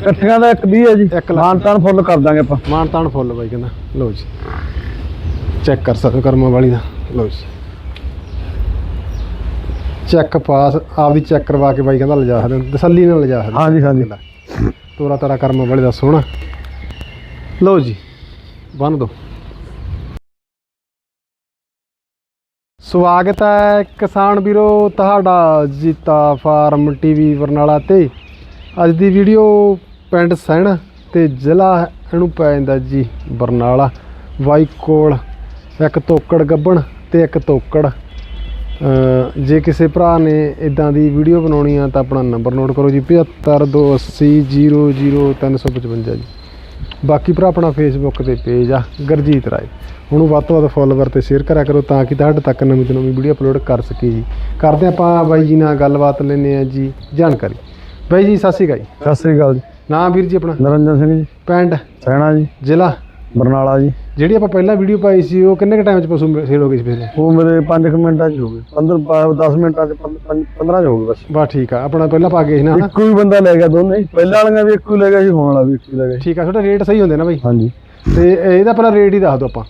ਇਕੱਠੀਆਂ ਦਾ ਇੱਕ 20 ਹੈ ਜੀ। ਇੱਕ ਲੱਖ। ਮਾਨ ਤਾਨ ਫੁੱਲ ਕਰ ਦਾਂਗੇ ਆਪਾਂ। ਮਾਨ ਤਾਨ ਫੁੱਲ ਬਾਈ ਕਹਿੰਦਾ। ਲਓ ਜੀ। ਚੈੱਕ ਕਰ ਸਕਦੇ ਹੋ ਕਰਮਾਂ ਵਾਲੀ ਦਾ। ਲਓ ਜੀ। ਚੈੱਕ ਪਾਸ ਆਪਦੀ ਚੈੱਕ ਕਰਵਾ ਕੇ ਬਾਈ ਕਹਿੰਦਾ ਲਿਜਾ ਸਕਦੇ ਹੋ, ਤਸੱਲੀ ਨਾਲ ਲਿਜਾ ਸਕਦੇ। ਹਾਂਜੀ ਹਾਂਜੀ। ਤੋਰਾ ਤਾਰਾ ਕਰਮਾਂ ਵਾਲੀ ਦਾ ਸੋਹਣਾ। ਲਓ ਜੀ। ਬੰਨ ਦੋ। ਸਵਾਗਤ ਹੈ ਕਿਸਾਨ ਵੀਰੋ ਤੁਹਾਡਾ ਜੀਤਾ ਫਾਰਮ ਟੀਵੀ ਬਰਨਾਲਾ ਤੇ। ਅੱਜ ਦੀ ਵੀਡੀਓ ਪਿੰਡ ਸਹਿਣਾ ਤੇ ਜ਼ਿਲ੍ਹਾ ਇਹਨੂੰ ਪੈ ਜਾਂਦਾ ਜੀ ਬਰਨਾਲਾ। ਵਾਈ ਕੋਲ ਇੱਕ ਤੋਕੜ ਗੱਬਣ ਤੇ ਇੱਕ ਤੋਕੜ। ਜੇ ਕਿਸੇ ਭਰਾ ਨੇ ਇਦਾਂ ਦੀ ਵੀਡੀਓ ਬਣਾਉਣੀ ਆ ਤਾਂ ਆਪਣਾ ਨੰਬਰ ਨੋਟ ਕਰੋ ਜੀ 7528000355 ਜੀ। ਬਾਕੀ ਭਰਾ ਆਪਣਾ ਫੇਸਬੁੱਕ ਤੇ ਪੇਜ ਆ, ਗਰਜੀਤ ਰਾਏ। ਉਹਨੂੰ ਵੱਧ ਤੋਂ ਵੱਧ ਫੋਲੋਵਰ ਤੇ ਸ਼ੇਅਰ ਕਰਿਆ ਕਰੋ ਤਾਂ ਕਿ ਤੁਹਾਡੇ ਤੱਕ ਨਵੀਂ ਤੋਂ ਨਵੀਂ ਵੀਡੀਓ ਅਪਲੋਡ ਕਰ ਸਕੀਏ ਜੀ। ਕਰਦੇ ਆਪਾਂ ਬਾਈ ਜੀ ਨਾਲ ਗੱਲਬਾਤ ਲੈਂਦੇ ਆ ਜੀ, ਜਾਣਕਾਰੀ। ਬਾਈ ਜੀ ਸਤਿ ਸ਼੍ਰੀ ਅਕਾਲ ਜੀ। ਸਤਿ ਸ੍ਰੀ ਅਕਾਲ ਜੀ। ਨਾਮ ਵੀਰ ਜੀ ਆਪਣਾ? ਨਰਿੰਦਰ ਸਿੰਘ ਜੀ। ਪਿੰਡ? ਸੈਣਾ ਜੀ। ਜ਼ਿਲ੍ਹਾ? ਬਰਨਾਲਾ ਜੀ। ਜਿਹੜੀ ਆਪਾਂ ਪਹਿਲਾਂ ਵੀਡੀਓ ਪਾਈ ਸੀ ਉਹ ਕਿੰਨੇ ਕ ਟਾਈਮ ਚ ਪਸ਼ੂ ਸੇਲ ਹੋ ਗਈ ਸੀ ਪਹਿਲੇ ਉਹ ਮੇਰੇ 5 ਮਿੰਟਾਂ ਚ ਹੋ ਗਏ 15 10 ਮਿੰਟਾਂ ਚ 15 ਚ ਹੋ ਗਏ ਬਸ। ਬਸ ਠੀਕ ਆ ਆਪਣਾ ਪਹਿਲਾਂ ਪਾ ਕੇ ਸੀ ਨਾ? ਇੱਕੋ ਹੀ ਬੰਦਾ ਲੈ ਗਿਆ ਦੋਨੇ। ਪਹਿਲਾਂ ਵਾਲੀਆਂ ਵੀ ਇੱਕੋ ਹੀ ਲੈ ਗਿਆ ਸੀ ਹੁਣ ਵਾਲਾ ਵੀ ਇੱਕੋ ਹੀ ਲੈ ਗਿਆ। ਠੀਕ ਆ ਤੁਹਾਡਾ ਰੇਟ ਸਹੀ ਹੁੰਦੇ ਨਾ ਬਾਈ? ਹਾਂਜੀ। ਤੇ ਇਹਦਾ ਪਹਿਲਾਂ ਰੇਟ ਹੀ ਦੱਸ ਦਿਓ ਆਪਾਂ।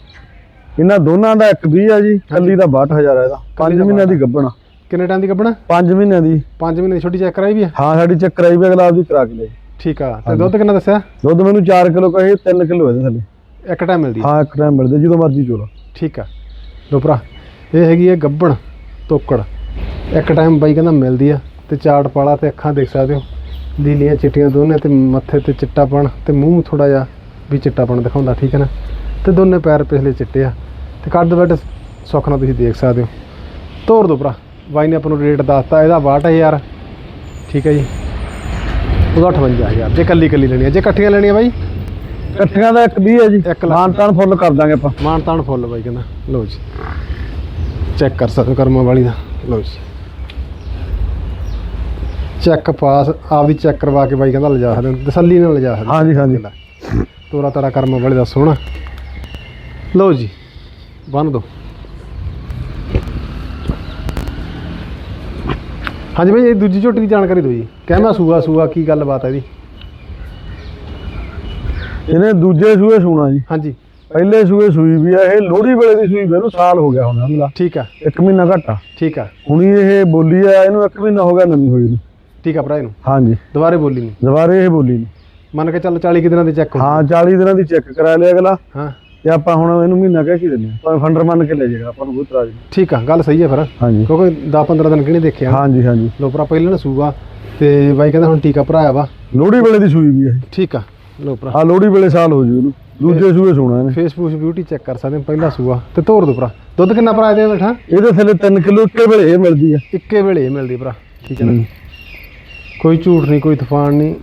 ਇਹਨਾਂ ਦੋਨਾਂ ਦਾ ਇੱਕ 20 ਆ ਜੀ ਕੱਲੀ ਦਾ 62000 ਹੈ ਇਹਦਾ। 5 ਮਹੀਨਿਆਂ ਦੀ ਗੱਭਣਾ ਕਿੰਨੇ ਟਾਈਮ ਦੀ ਕੱਢਣਾ 5 ਮਹੀਨਿਆਂ ਦੀ। 5 ਮਹੀਨੇ ਦੀ ਛੋਟੀ ਚੈੱਕ ਕਰਾਈ ਵੀ ਆ? ਹਾਂ ਸਾਡੀ ਚੱਕ ਕਰਾਈ ਵੀ ਅਗਲਾ ਆਪਦੀ ਕਰਾ ਕੇ ਲਈ ਠੀਕ ਆ ਤੇ ਦੁੱਧ ਕਿੰਨਾ ਦੱਸਿਆ? ਦੁੱਧ ਮੈਨੂੰ 4 ਕਿਲੋ ਕਹੇ 3 ਕਿਲੋ ਇਹਦੇ ਥੱਲੇ। ਇੱਕ ਟਾਈਮ ਮਿਲਦੀ ਹਾਂ ਇੱਕ ਟਾਈਮ ਮਿਲਦੇ ਜਦੋਂ ਮਰਜ਼ੀ ਚੋਲੋ। ਠੀਕ ਆ। ਲੋ ਭਰਾ ਇਹ ਹੈਗੀ ਹੈ ਗੱਬਣ ਤੋਕੜ। ਇੱਕ ਟਾਈਮ ਬਾਈ ਕਹਿੰਦਾ ਮਿਲਦੀ ਆ ਤੇ ਚਾਟ ਪਾਲਾ ਤੇ ਅੱਖਾਂ ਦੇਖ ਸਕਦੇ ਹੋ। ਲੀਲੀਆਂ ਚਿੱਟੀਆਂ ਦੋਨੇ ਤੇ ਮੱਥੇ ਤੇ ਚਿੱਟਾਪਣ ਤੇ ਮੂੰਹ ਥੋੜਾ ਜਿਹਾ ਵੀ ਚਿੱਟਾਪਣ ਦਿਖਾਉਂਦਾ ਠੀਕ ਹੈ ਨਾ? ਤੇ ਦੋਨੇ ਪੈਰ ਪਿਛਲੇ ਚਿੱਟੇ ਆ। ਤੇ ਕੱਦ ਵੱਡ ਸੁੱਖ ਨਾਲ ਤੁਸੀਂ ਦੇਖ ਸਕਦੇ ਹੋ। ਤੋਰ ਦੋ ਭਰਾ। ਬਾਈ ਨੇ ਆਪਾਂ ਨੂੰ ਰੇਟ ਦੱਸਤਾ ਇਹਦਾ 62000 ਠੀਕ ਹੈ ਜੀ। ਉਹਦਾ 58000 ਜੇ ਕੱਲੀ ਕੱਲੀ ਲੈਣੀ ਹੈ। ਜੇ ਇਕੱਠੀਆਂ ਲੈਣੀਆਂ ਬਾਈ? ਇਕੱਠੀਆਂ ਦਾ ਇੱਕ 20 ਹੈ ਜੀ। ਇੱਕ ਲੱਖ। ਮਾਨ ਤਾਨ ਫੁੱਲ ਕਰ ਦਾਂਗੇ ਆਪਾਂ। ਮਾਨ ਤਾਨ ਫੁੱਲ ਬਾਈ ਕਹਿੰਦਾ। ਲਓ ਜੀ। ਚੈੱਕ ਕਰ ਸਕਦੇ ਹੋ ਕਰਮਾਂ ਵਾਲੀ ਦਾ। ਲਓ ਜੀ। ਚੈੱਕ ਪਾਸ ਆਪਦੀ ਚੈੱਕ ਕਰਵਾ ਕੇ ਬਾਈ ਕਹਿੰਦਾ ਲਿਜਾ ਸਕਦੇ ਹੋ, ਤਸੱਲੀ ਨਾਲ ਲਿਜਾ ਸਕਦੇ ਹੋ। ਹਾਂਜੀ ਹਾਂਜੀ। ਤੋਰਾ ਤਾਰਾ ਕਰਮਾਂ ਵਾਲੀ ਦਾ ਸੋਹਣਾ। ਲਓ ਜੀ। ਬੰਨ ਦੋ। ਹਾਂਜੀ ਬਾਈ ਇਹ ਦੂਜੀ ਝੋਟੀ ਦੀ ਜਾਣਕਾਰੀ ਦਿਓ ਜੀ। ਕਹਿਮਾ ਸੂਆ ਸੂਆ ਕੀ ਗੱਲਬਾਤ ਹੈ ਇਹਦੀ? ਇਹਨੇ ਦੂਜੇ ਸੂਏ ਸੂਣਾ ਜੀ। ਹਾਂਜੀ। ਪਹਿਲੇ ਸੂਏ ਸੂਈ ਵੀ ਆ ਇਹ ਲੋਹੜੀ ਵੇਲੇ ਦੀ ਸੂਈ ਮੈਨੂੰ ਸਾਲ ਹੋ ਗਿਆ ਹੁਣ ਹਮਲਾ ਠੀਕ ਆ। ਇੱਕ ਮਹੀਨਾ ਘੱਟ ਠੀਕ ਆ। ਹੁਣੀ ਇਹ ਬੋਲੀ ਆ ਇਹਨੂੰ ਇੱਕ ਮਹੀਨਾ ਹੋ ਗਿਆ ਨਵੀਂ ਹੋਈ ਨੂੰ। ਠੀਕ ਆ ਭਰਾ ਇਹਨੂੰ? ਹਾਂਜੀ। ਦੁਬਾਰੇ ਬੋਲੀ ਨਹੀਂ ਦੁਬਾਰੇ ਇਹ ਬੋਲੀ ਨਹੀਂ ਮੰਨ ਕੇ ਚੱਲ 40 ਕੁ ਦਿਨਾਂ ਦੇ ਚੈੱਕ ਹਾਂ 40 ਦਿਨਾਂ ਦੀ ਚੈੱਕ ਕਰਾ ਲਿਆ ਅਗਲਾ। ਹਾਂ। ਤੇ ਆਪਾਂ ਹੁਣ ਇਹਨੂੰ ਮਹੀਨਾ ਕਹਿ ਕੀ ਦਿੰਦੇ ਆ ਭਾਵੇਂ ਫੰਡਰ ਮੰਨ ਕੇ ਲੈ ਜਾਏਗਾ ਆਪਾਂ ਨੂੰ ਕੋਈ ਇਤਰਾਜ਼ ਨਹੀਂ। ਠੀਕ ਆ ਗੱਲ ਸਹੀ ਹੈ ਫਿਰ। ਹਾਂਜੀ। ਕਿਉਂਕਿ 10-15 ਦਿਨ ਕਿਹਨੇ ਦੇਖਿਆ ਹਾਂਜੀ ਹਾਂਜੀ। ਲੋ ਭਰਾ ਪਹਿਲਾਂ ਨਾ ਸੂਗਾ ਤੇ ਬਾਈ ਕਹਿੰਦਾ ਹੁਣ ਟੀਕਾ ਭਰਾਇਆ ਵਾ। ਲੋਹੜੀ ਵੇਲੇ ਦੀ ਸੂਈ ਵੀ ਆ ਇਹ। ਠੀਕ ਆ ਲੋ ਭਰਾ। ਹਾਂ ਲੋਹੜੀ ਵੇਲੇ ਸਾਲ ਹੋ ਜੂ ਇਹਨੂੰ। ਦੂਜੇ ਸੂਏ ਸੂਣਾ ਇਹਨੇ। ਫੇਸਬੁੱਕ ਬਿਊਟੀ ਚੈੱਕ ਕਰ ਸਕਦੇ ਹੋ ਪਹਿਲਾ ਸੂਆ। ਤੇ ਤੋਰ ਦੋ ਭਰਾ। ਦੁੱਧ ਕਿੰਨਾ ਭਰਾ ਇਹਦੇ ਬੈਠਾ ਇਹਦੇ ਥੱਲੇ 3 ਕਿਲੋ ਇੱਕੇ ਵੇਲੇ ਇਹ ਮਿਲਦੀ ਆ। ਇੱਕੇ ਵੇਲੇ ਇਹ ਮਿਲਦੀ ਭਰਾ। ਠੀਕ ਹੈ ਨਾ? ਕੋਈ ਝੂਠ ਨਹੀਂ ਕੋਈ ਤੂਫਾਨ ਨਹੀਂ।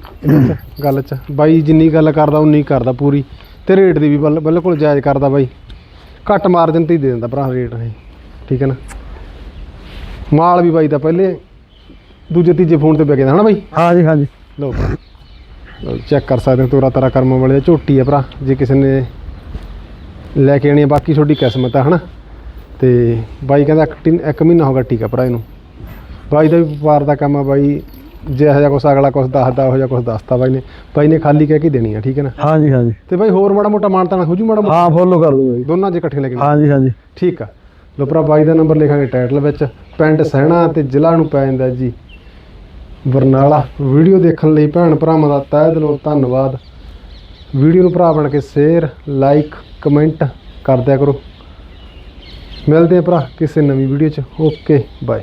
ਗੱਲ ਚ। ਬਾਈ ਜਿੰਨੀ ਗੱਲ ਕਰਦਾ ਉਨੀ ਕਰਦਾ ਪੂਰੀ। ਤੇ ਰੇਟ ਦੀ ਵੀ ਬਿਲ- ਬਿਲਕੁਲ ਜਾਇਜ਼ ਕਰਦਾ ਬਾਈ। ਘੱਟ ਮਾਰਜਨ ਤੇ ਹੀ ਦੇ ਦਿੰਦਾ ਭਰਾ ਰੇਟ ਇਹ ਠੀਕ ਹੈ ਨਾ? ਮਾਲ ਵੀ ਬਾਈ ਦਾ ਪਹਿਲੇ ਦੂਜੇ ਤੀਜੇ ਫੋਨ ਤੇ ਵਿਕਿਆ ਹਨਾ ਬਾਈ? ਹਾਂਜੀ ਹਾਂਜੀ। ਲਓ ਚੈੱਕ ਕਰ ਸਕਦੇ ਹੋ ਤੋਰਾ ਤਾਰਾ ਕਰਮ ਵਾਲੇ ਦਾ ਝੋਟੀ ਹੈ ਭਰਾ ਜੇ ਕਿਸੇ ਨੇ ਲੈ ਕੇ ਆਣੀ ਬਾਕੀ ਤੁਹਾਡੀ ਕਿਸਮਤ ਹੈ ਹਨਾ ਤੇ ਬਾਈ ਕਹਿੰਦਾ ਇੱਕ ਇੱਕ ਮਹੀਨਾ ਹੋ ਗਿਆ ਟੀਕਾ ਭਰਾ ਇਹਨੂੰ। ਬਾਈ ਦਾ ਵੀ ਵਪਾਰ ਦਾ ਕੰਮ ਆ ਬਾਈ ਜੇ ਇਹੋ ਜਿਹਾ ਕੁਛ ਅਗਲਾ ਕੁਛ ਦੱਸਦਾ ਉਹ ਜਿਹਾ ਕੁਛ ਦੱਸਦਾ ਬਾਈ ਨੇ। ਬਾਈ ਨੇ ਖਾਲੀ ਕਹਿ ਕੇ ਦੇਣੀ ਆ ਠੀਕ ਹੈ ਨਾ? ਹਾਂਜੀ ਹਾਂਜੀ। ਤੇ ਬਾਈ ਹੋਰ ਮਾੜਾ ਮੋਟਾ ਮਾਨਤਾਨਾ ਹੋ ਜੂ ਮਾੜਾ ਮੋਟਾ? ਹਾਂ ਫੋਲੋ ਕਰ ਦੂੰਗਾ ਜੀ ਦੋਨਾਂ ਜੇ ਇਕੱਠੇ ਲੈ ਕੇ। ਹਾਂਜੀ ਹਾਂਜੀ। ਠੀਕ ਆ। ਲੋ ਭਰਾ ਬਾਈ ਦਾ ਨੰਬਰ ਲਿਖਾਂਗੇ ਟਾਈਟਲ ਵਿੱਚ। ਪਿੰਡ ਸਹਿਣਾ ਤੇ ਜ਼ਿਲ੍ਹਾ ਨੂੰ ਪੈ ਜਾਂਦਾ ਜੀ। ਬਰਨਾਲਾ। ਵੀਡੀਓ ਦੇਖਣ ਲਈ ਭੈਣ ਭਰਾਵਾਂ ਦਾ ਤਹਿ ਦਿਲੋਂ ਧੰਨਵਾਦ। ਵੀਡੀਓ ਨੂੰ ਭਰਾ ਬਣ ਕੇ ਸ਼ੇਅਰ ਲਾਈਕ ਕਮੈਂਟ ਕਰ ਦਿਆ ਕਰੋ। ਮਿਲਦੇ ਆ ਭਰਾ ਕਿਸੇ ਨਵੀਂ ਵੀਡੀਓ 'ਚ। Okay bye